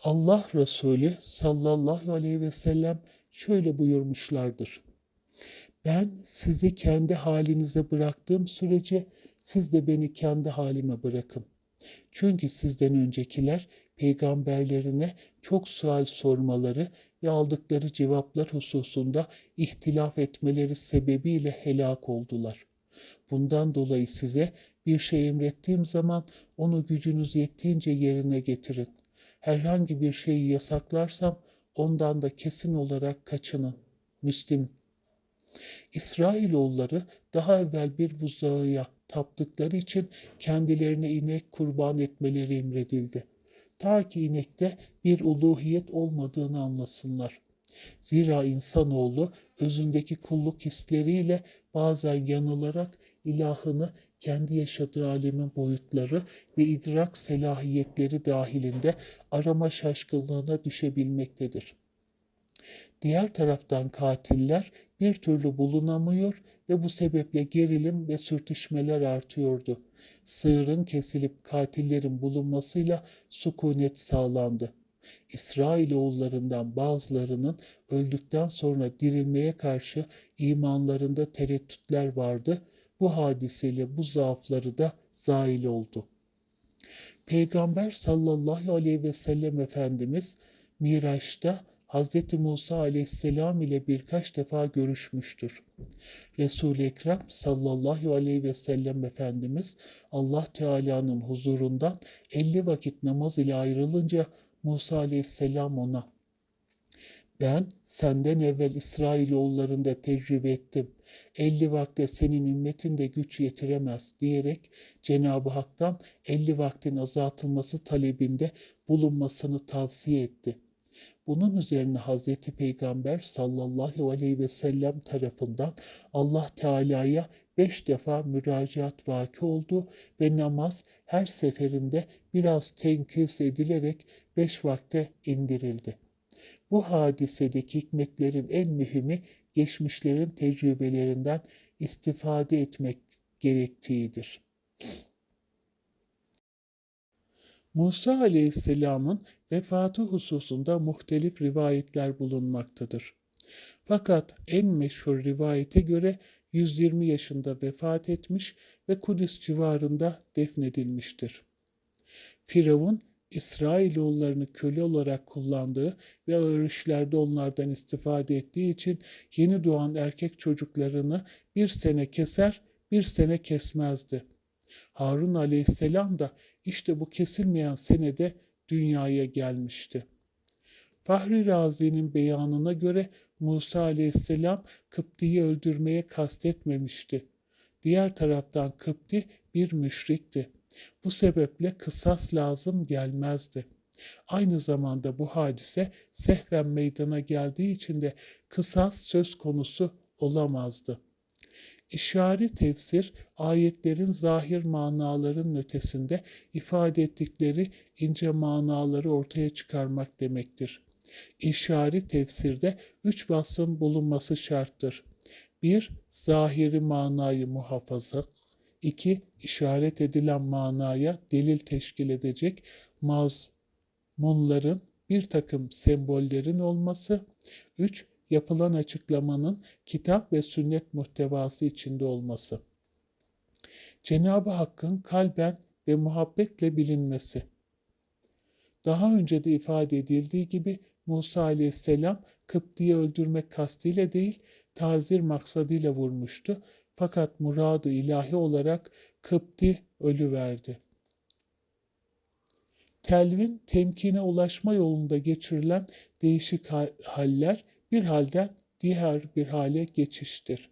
Allah Resulü sallallahu aleyhi ve sellem şöyle buyurmuşlardır. Ben sizi kendi halinize bıraktığım sürece siz de beni kendi halime bırakın. Çünkü sizden öncekiler peygamberlerine çok sual sormaları ve aldıkları cevaplar hususunda ihtilaf etmeleri sebebiyle helak oldular. Bundan dolayı size bir şey emrettiğim zaman onu gücünüz yettiğince yerine getirin. Herhangi bir şeyi yasaklarsam ondan da kesin olarak kaçının. Müslim İsrailoğulları daha evvel bir buzdağıya taptıkları için kendilerine inek kurban etmeleri emredildi. Ta ki inekte bir uluhiyet olmadığını anlasınlar. Zira insanoğlu özündeki kulluk hisleriyle bazen yanılarak ilahını kendi yaşadığı alemin boyutları ve idrak selahiyetleri dahilinde arama şaşkınlığına düşebilmektedir. Diğer taraftan katiller bir türlü bulunamıyor ve bu sebeple gerilim ve sürtüşmeler artıyordu. Sığırın kesilip katillerin bulunmasıyla sükunet sağlandı. İsrailoğullarından bazılarının öldükten sonra dirilmeye karşı imanlarında tereddütler vardı. Bu hadiseyle bu zaafları da zail oldu. Peygamber sallallahu aleyhi ve sellem Efendimiz Miraç'ta Hz. Musa aleyhisselam ile birkaç defa görüşmüştür. Resul-i Ekrem sallallahu aleyhi ve sellem Efendimiz Allah Teala'nın huzurundan 50 vakit namaz ile ayrılınca Musa aleyhisselam ona ben senden evvel İsrailoğullarında tecrübe ettim. 50 vakte senin ümmetin de güç yetiremez diyerek Cenab-ı Hak'tan 50 vaktin azaltılması talebinde bulunmasını tavsiye etti.'' Bunun üzerine Hazreti Peygamber sallallahu aleyhi ve sellem tarafından Allah Teala'ya beş defa müracaat vaki oldu ve namaz her seferinde biraz tenkis edilerek beş vakte indirildi. Bu hadisedeki hikmetlerin en mühimi geçmişlerin tecrübelerinden istifade etmek gerektiğidir. Musa aleyhisselamın vefatı hususunda muhtelif rivayetler bulunmaktadır. Fakat en meşhur rivayete göre 120 yaşında vefat etmiş ve Kudüs civarında defnedilmiştir. Firavun, İsrailoğullarını köle olarak kullandığı ve ağır işlerde onlardan istifade ettiği için yeni doğan erkek çocuklarını bir sene keser, bir sene kesmezdi. Harun aleyhisselam da işte bu kesilmeyen senede dünyaya gelmişti. Fahri Razi'nin beyanına göre Musa aleyhisselam Kıpti'yi öldürmeye kastetmemişti. Diğer taraftan Kıpti bir müşrikti. Bu sebeple kısas lazım gelmezdi. Aynı zamanda bu hadise sehven meydana geldiği için de kısas söz konusu olamazdı. İşari tefsir, ayetlerin zahir manaların ötesinde ifade ettikleri ince manaları ortaya çıkarmak demektir. İşari tefsirde üç vasfın bulunması şarttır. 1. Zahiri manayı muhafaza. 2. işaret edilen manaya delil teşkil edecek mazmunların bir takım sembollerin olması. 3 yapılan açıklamanın kitap ve sünnet muhtevası içinde olması. Cenab-ı Hakk'ın kalben ve muhabbetle bilinmesi. Daha önce de ifade edildiği gibi Musa aleyhisselam Kıpti'yi öldürmek kastıyla değil, tazir maksadıyla vurmuştu. Fakat muradı ilahi olarak Kıpti ölü verdi. Telvin, temkine ulaşma yolunda geçirilen değişik haller bir halden diğer bir hale geçiştir.